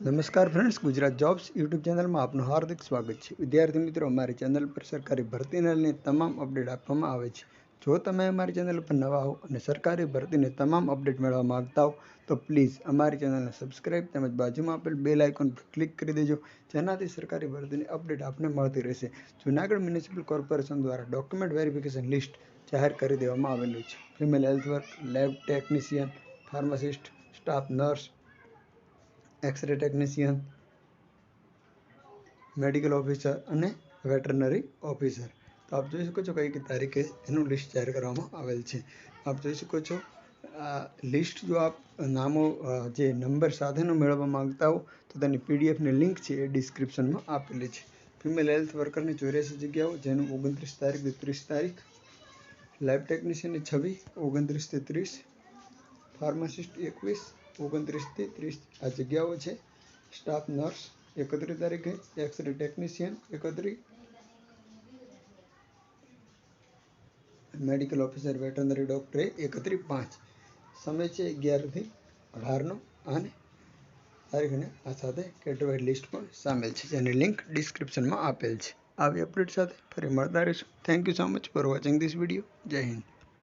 નમસ્કાર friends Gujarat jobs YouTube ચેનલમાં આપનું હાર્દિક સ્વાગત છે. વિદ્યાર્થી મિત્રો, અમારી ચેનલ પર સરકારી ભરતીને લઈને તમામ અપડેટ આપવામાં આવે છે. જો તમે અમારી ચેનલ પર નવા હો અને સરકારી ભરતીની તમામ અપડેટ મેળવવા માગતા હો, તો પ્લીઝ અમારી ચેનલને સબસ્ક્રાઇબ તેમજ બાજુમાં આપેલ બેલ આઇકોન પર ક્લિક કરી દેજો, જેનાથી સરકારી ભરતીની અપડેટ આપને મળતી રહેશે. જૂનાગઢ મ્યુનિસિપલ કોર્પોરેશન દ્વારા ડોક્યુમેન્ટ વેરિફિકેશન લિસ્ટ જાહેર કરી દેવામાં આવેલું છે. Female health work lab technician pharmacist staff nurse x-ray technician medical officer અને વેટરનરી ઓફિસર તો આપ જોઈ શકો છો કઈ કઈ તારીખે એનું લિસ્ટ જાહેર કરવામાં આવેલ છે. આપ જોઈ શકો છો, આ લિસ્ટ જો આપ નામો જે નંબર સાથેનો મેળવવા માંગતા હો, તો તેની પીડીએફની લિંક છે એ ડિસ્ક્રિપ્શનમાં આપેલી છે. ફિમેલ હેલ્થ વર્કરની ચોર્યાસી જગ્યાઓ, જેનું ઓગણત્રીસ તારીખથી ત્રીસ તારીખ લેબ ટેકનિશિયનની છવ્વીસ ઓગણત્રીસથી ત્રીસ ફાર્માસિસ્ટ એકવીસ ઓગણત્રીસથી ત્રીસ આ જગ્યાઓ છે. સ્ટાફ નર્સ એકત્રીસ તારીખે એક્સરે ટેકનિશિયન એકત્રીસ. મેડિકલ ઓફિસર વેટરનરી ડૉક્ટરે એકત્રીસ, પાંચ. સમય છે અગિયારથી અઢારનો અને તારીખને આ સાથે કેટેગરી લિસ્ટ પણ સામેલ છે, જેની લિંક ડિસ્ક્રિપ્શનમાં આપેલ છે. આવી અપડેટ સાથે ફરી મળતા રહીશું. Thank you so much for watching this video જય હિન્દ